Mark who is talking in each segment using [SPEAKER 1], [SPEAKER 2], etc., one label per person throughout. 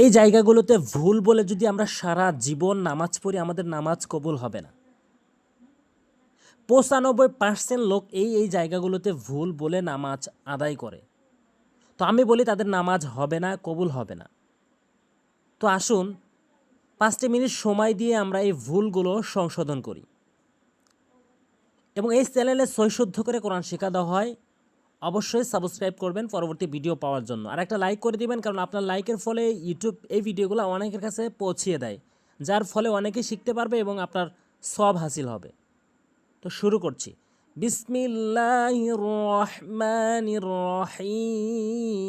[SPEAKER 1] এই জায়গাগুলোতে ভুল বলে যদি আমরা সারা জীবন নামাজ পড়ি, আমাদের নামাজ কবুল হবে না। পঁচানব্বই পার্সেন্ট লোক এই এই জায়গাগুলোতে ভুল বলে নামাজ আদায় করে। তো আমি বলি তাদের নামাজ হবে না, কবুল হবে না। তো আসুন, পাঁচটি মিনিট সময় দিয়ে আমরা এই ভুলগুলো সংশোধন করি। এবং এই চ্যানেলে সৈশুদ্ধ করে কোরআন শেখা দেওয়া হয়। অবশ্যই সাবস্ক্রাইব করবেন পরবর্তী ভিডিও পাওয়ার জন্য। আর একটা লাইক করে দিবেন, কারণ আপনার লাইকের ফলে ইউটিউব এই ভিডিওগুলো অনেকের কাছে পৌঁছিয়ে দেয়, যার ফলে অনেকে শিখতে পারবে এবং আপনার সব হাসিল হবে। তো শুরু করছি। বিসমিল্লাহ রহমান রহিম।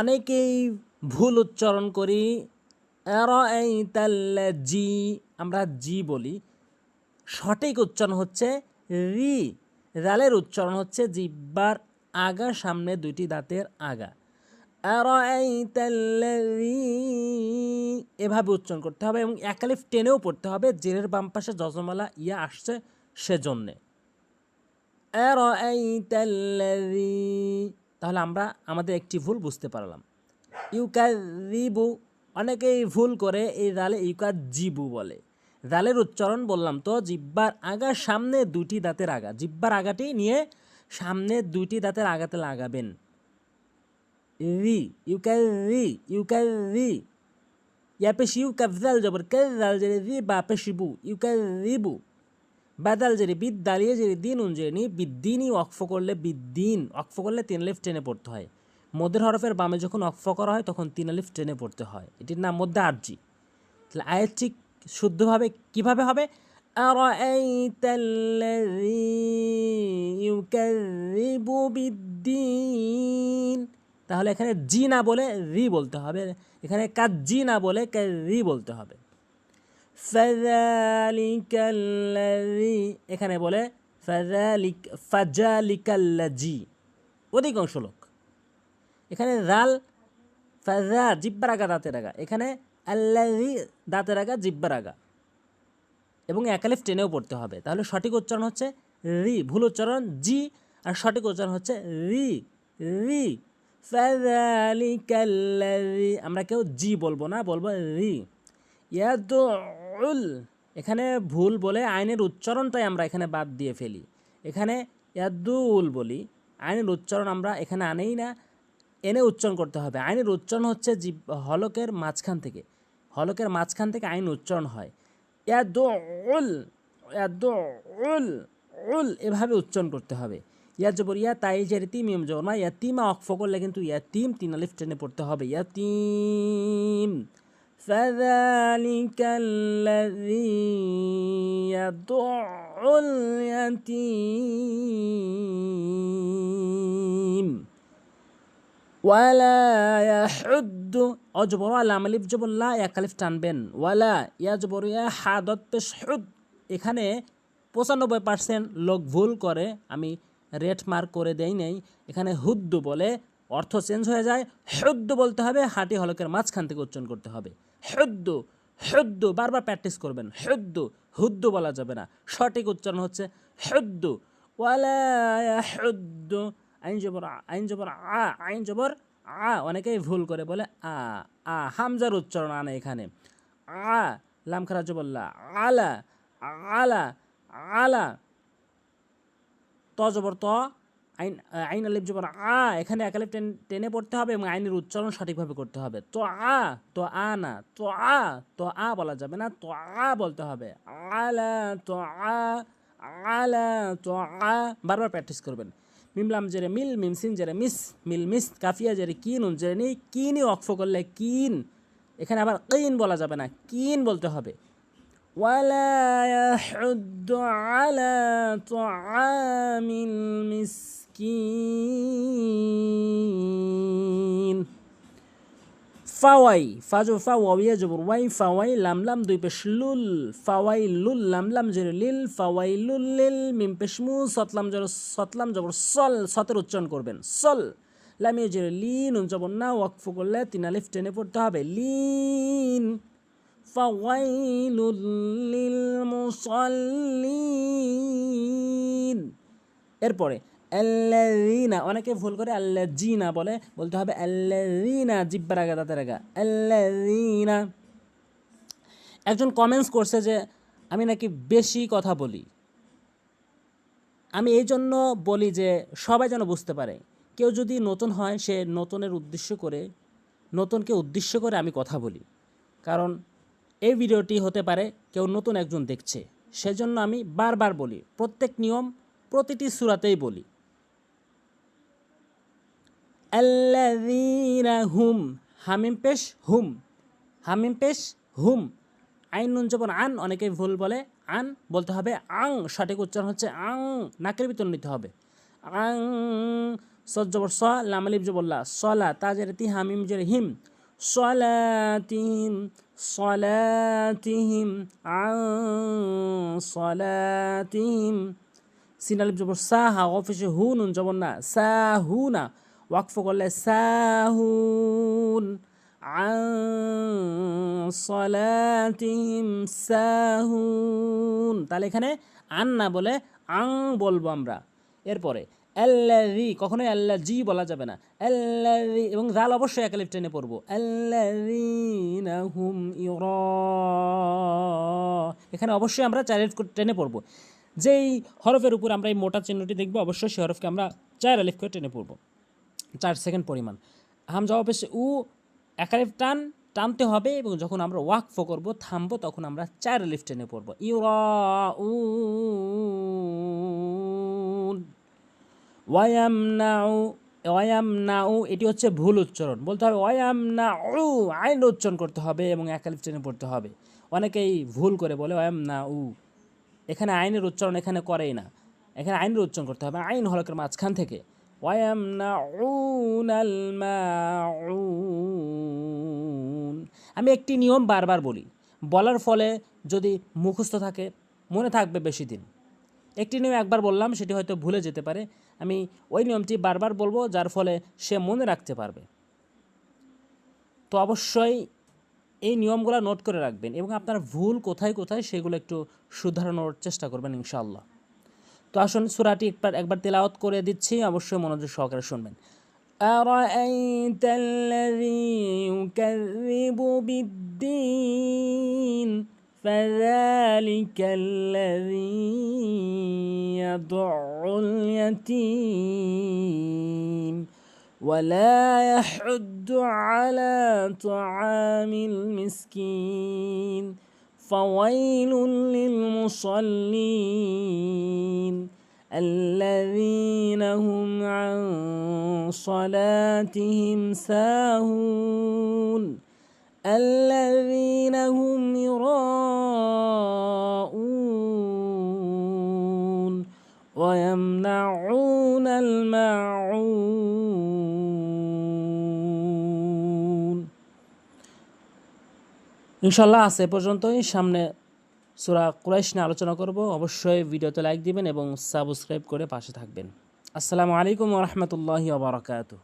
[SPEAKER 1] অনেকেই ভুল উচ্চারণ করি জি আমরা জি বলি। সঠিক উচ্চারণ হচ্ছে রি। রালের উচ্চারণ হচ্ছে জিব্বার আগা, সামনে দুইটি দাঁতের আগা। এভাবে উচ্চারণ করতে হবে এবং একালিফ টেনেও পড়তে হবে, জেরের বাম পাশে যজমালা ইয়া আসছে সেজন্যে। তাহলে আমরা, আমাদের একটি ভুল বুঝতে পারলাম। ইউকারিবু অনেকেই ভুল করে এই রালে ইউকাজিবু বলে। রালের উচ্চারণ বললাম তো, জিব্বার আগা সামনে দুটি দাঁতের আগা। জিব্বার আগাটি নিয়ে সামনে দুটি দাঁতের আগাতে লাগাবেন। রি, ইউকার রি ইউকার রি। ইয়া পেশ ইউ কাফজাল জবর কাজাল জেরে রি বা পেশিবু ইউকার রিবু বাদাল জেরে বিদ দালিয়ে জেরে দিন উঞ্জেনি বিদ্দিনই অক্ফ করলে বিদ্দিন অক্ফ করলে তিন আলিফ টেনে পড়তে হয়। মধ্যের হরফের বামে যখন অক্ফ করা হয় তখন তিন আলিফ টেনে পড়তে হয় এটির নাম মধ্যে আরজি তাহলে আয়ের ঠিক শুদ্ধভাবে কিভাবে হবে أرأيت الذي يكذب بالدين তাহলে এখানে জি না বলে রি বলতে হবে এখানে কাজ জি না বলে রি বলতে হবে فذلك الذي এখানে বলে فذلك فذلك الذي অধিকাংশ লোক এখানে রাল জিব্বার আগা দাঁতের আগা এখানে আল্লাহি দাঁতের আগা জিব্বার আগা এবং একালিফ টেনেও পড়তে হবে। তাহলে সঠিক উচ্চারণ হচ্ছে রি। ভুল উচ্চারণ জি। আর সঠিক উচ্চারণ হচ্ছে রি। রি। ফাযালিকাল্লাযী। আমরা কেউ জি বলব না, বলব রি। ইয়াদুল এখানে ভুল বলে আইনের উচ্চারণটাই আমরা এখানে বাদ দিয়ে ফেলি। এখানে ইয়াদুল বলি। আইনের উচ্চারণ আমরা এখানে আনেই না। এনে উচ্চারণ করতে হবে আইনের উচ্চারণ হচ্ছে জীব হলকের মাঝখান থেকে হলকের মাঝখান থেকে আইন উচ্চারণ হয় ইয়াদুল ইয়াদুল উল এভাবে উচ্চারণ করতে হবে ইয়া জবর ইয়া তাই যে তিম ইম জবর মা ইয়াতিমা অক্ফ করলে কিন্তু ইয়াতিম তিন আলিফ টেনে পড়তে হবে ইয়াতিম فذلك الذي يدع اليتيم ওয়ালা ইয়াহুদ্দ অজবর আলাম আলিফ জবর লা এক আলিফ টানবেন। ওয়ালা ইয়া জবর ইয়া হাদত পেশ হুদ এখানে পঁচানব্বই পার্সেন্ট লোক ভুল করে, আমি রেট মার্ক করে দেই নাই। এখানে হুদ্দু বলে অর্থ চেঞ্জ হয়ে যায়। হুদ্দু বলতে হবে, হাঁটি হলকের মাঝখান থেকে উচ্চারণ করতে হবে। হুদ্দু হুদ্দু, বারবার প্র্যাকটিস করবেন। হুদ্দু হুদ্দু বলা যাবে না। সঠিক উচ্চারণ হচ্ছে হুদ্দু। ওয়ালা হুদ্দু আইন জবর আইন জবর আ, আইন জবর আ, অনেকেই ভুল করে বলে আ আ, হামজার উচ্চারণ আনে এখানে। আ, লাম খারা জবল্লা আলা আলা আলা, ত জবর ত, আইন আইন আলিফ জবর আ, এখানে এক টেন, টেনে পড়তে হবে এবং আইনের উচ্চারণ সঠিকভাবে করতে হবে। তো আ তো আ না, তো আ তো আ বলা যাবে না, তো আ বলতে হবে। আলা, তো আ, আলা, তো আ, বারবার প্র্যাকটিস করবেন। মিমলাম জেরে মিল মিমসিন জেরে মিস মিল মিস কাফিয়া জেরে কিন উন জেরে নি কিনই অক্ফ করলে কিন এখানে আবার কিন বলা যাবে না কিন বলতে হবে ولا يحد على طعام المسكين ফাওয়াই ফাজো ফা ওয়াইয়া জবর ওয়াই ফাওয়াই লাম লাম দুই পেশ লুল ফাওয়াই লুল লাম লাম জের লিল ফাওয়াই লুল লিল মিম পেশমু সতলাম জবর সতলাম জবর সল সতের উচ্চারণ করবেন সল লামিয়ে জের লিন উন জবর না ওয়াকফ করলে তিন আলিফ টেনে পড়তে হবে লিন ফাওয়াইলুল লিল মুসাল্লিন এরপরে আল্লাযীনা, অনেকে ভুল করে আল্লাযীনা বলে, বলতে হবে আল্লাযীনা জিব্বার আগে দাঁতের আগে আল্লাযীনা। একজন কমেন্টস করছে যে, আমি নাকি বেশি কথা বলি। আমি এই জন্য বলি যে, সবাই যেন বুঝতে পারে। কেউ যদি নতুন হয়, সে নতুনের উদ্দেশ্য করে, নতুনকে উদ্দেশ্য করে আমি কথা বলি। কারণ এই ভিডিওটি হতে পারে কেউ নতুন একজন দেখছে। সেজন্য আমি বারবার বলি। প্রত্যেক নিয়ম প্রতিটি সুরাতেই বলি। আল্লাযীনা হুম হামিম পেশ হুম। হামিম পেশ হুম। আইন নুন যখন আন অনেকে ভুল বলে। আন বলতে হবে আং। সঠিক উচ্চারণ হচ্ছে আং। নাকের ভিতর নিতে হবে। আং সজ্জবর স লামালিব জবল্লা সলা তাজের তি হামিম জের হিম। সলাতিহিম সলাতিহিম। আং, সলাতিহিম। সিনালিব জবর সাহা অফিসে হু, নুন জবর না। সাহুনা ওয়াকফ করলে সাহুন সলাতিহিম সাহুন তাহলে এখানে আন না বলে আং বলব আমরা। এরপরে আল্লাহি কখনোই আল্লা জি বলা যাবে না। আল্লাহি এবং রাল অবশ্যই একালিপ টেনে পড়ব। আল্লাহুম ইউর। এখানে অবশ্যই আমরা চারের টেনে পড়ব। যেই হরফের উপর আমরা এই মোটা চিহ্নটি দেখব, অবশ্যই সেই হরফকে আমরা চার আলিফ করে টেনে পড়ব। চার সেকেন্ড পরিমাণ। হাম জবাব এসে, উ একালিফ টান, টানতে হবে এবং যখন আমরা ওয়াকফ করব, থামবো, তখন আমরা চার আলিফ টেনে পড়ব। ইউরা উন ওয়ায়ামনাউ ওয়ায়ামনাউ, এটি হচ্ছে ভুল উচ্চারণ। বলতে হবে, ওয়ায়ামনাউ, আইন উচ্চারণ করতে হবে এবং একালিফ টেনে পড়তে হবে। অনেকেই ভুল করে বলে, ওয়ায়ামনাউ, এখানে আইনের উচ্চারণ এখানে করেই না। এখানে আইনের উচ্চারণ করতে হবে। আইন হলকের মাঝখান থেকে। আমি একটি নিয়ম বারবার বলি, বলার ফলে যদি মুখস্থ থাকে, মনে থাকবে বেশি দিন। একটি নিয়ম একবার বললাম, সেটি হয়তো ভুলে যেতে পারে। আমি ওই নিয়মটি বারবার বলব, যার ফলে সে মনে রাখতে পারবে। তো অবশ্যই এই নিয়মগুলো নোট করে রাখবেন এবং আপনার ভুল কোথায় কোথায়, সেগুলো একটু শুধারানোর চেষ্টা করবেন ইনশাআল্লাহ। তো আসুন সুরাটি একবার একবার তেলাওয়াত করে দিচ্ছি অবশ্যই মনোযোগ সহকারে শুনবেন أرأيت الذي يكذب بالدين فذلك الذي يدع اليتيم ولا يحد على طعام المسكين فويل للمصلين الذين هم عن صلاتهم ساهون الذين هم يراءون ويمنعون الماعون ইনশাল্লাহ আছে পর্যন্তই। সামনে সুরা কুরাইশ নিয়ে আলোচনা করব। অবশ্যই ভিডিওতে লাইক দিবেন এবং সাবস্ক্রাইব করে পাশে থাকবেন। আসসালামু আলাইকুম রহমতুল্লাহি ওবরাকাতুহ